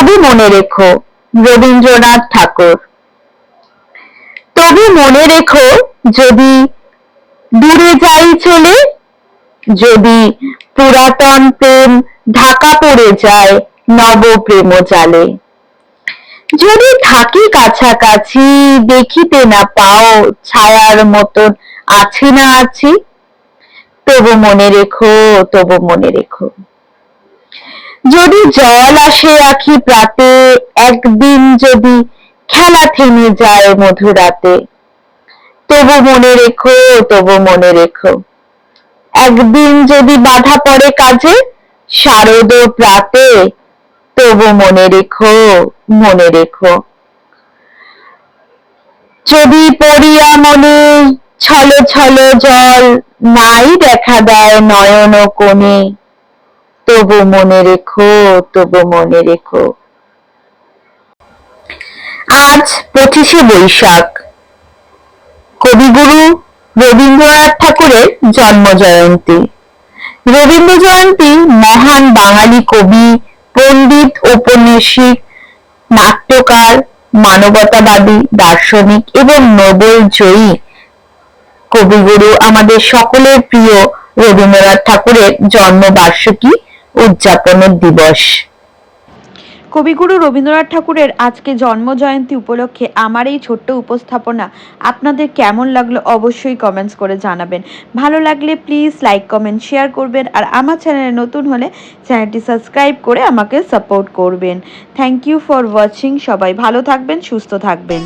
তবে মনে রেখো, রবীন্দ্রনাথ ঠাকুর। তবে মনে রেখো, যদি দূরে যাই চলে, যদি পুরাতন প্রেম ঢাকা পড়ে যায় নব প্রেম জালে। যদি থাকি কাছাকাছি, দেখিতে না পাও ছায়ার মতন আছে না আছি, তবু মনে রেখো, তবু মনে রেখো। যদি জল আসে আখি প্রাতে, একদিন যদি খেলা থেমে যায় মধুরাতে। তবু মনে রেখো, তবু মনে রেখো, একদিন যদি বাধা পড়ে কাজে, শারদ প্রাতে, তবু মনে রেখো মনে রেখো। যদি পড়িয়া মনে ছল ছল জল নাই দেখা দেয় নয়ন কোণে তবু মনে রেখো, তবু মনে রেখো। আজ পঁচিশে বৈশাখ। কবিগুরু রবীন্দ্রনাথ ঠাকুরের জন্ম জয়ন্তী রবীন্দ্র জয়ন্তী মহান বাঙালি কবি, পণ্ডিত, ঔপন্যাসিক, নাট্যকার, মানবতাবাদী, দার্শনিক এবং নোবেল জয়ী কবিগুরু আমাদের সকলের প্রিয় রবীন্দ্রনাথ ঠাকুরের জন্মবার্ষিকী উদযাপনের দিবস। কবিগুরু রবীন্দ্রনাথ ঠাকুরের আজকে জন্ম জয়ন্তী উপলক্ষে আমার এই ছোট্ট উপস্থাপনা আপনাদের কেমন লাগল অবশ্যই কমেন্টস করে জানাবেন। ভালো লাগলে প্লিজ লাইক কমেন্ট শেয়ার করবেন আর আমার চ্যানেলে নতুন হলে চ্যানেলটি সাবস্ক্রাইব করে আমাকে সাপোর্ট করবেন। থ্যাংক ইউ ফর ওয়াচিং সবাই ভালো থাকবেন, সুস্থ থাকবেন।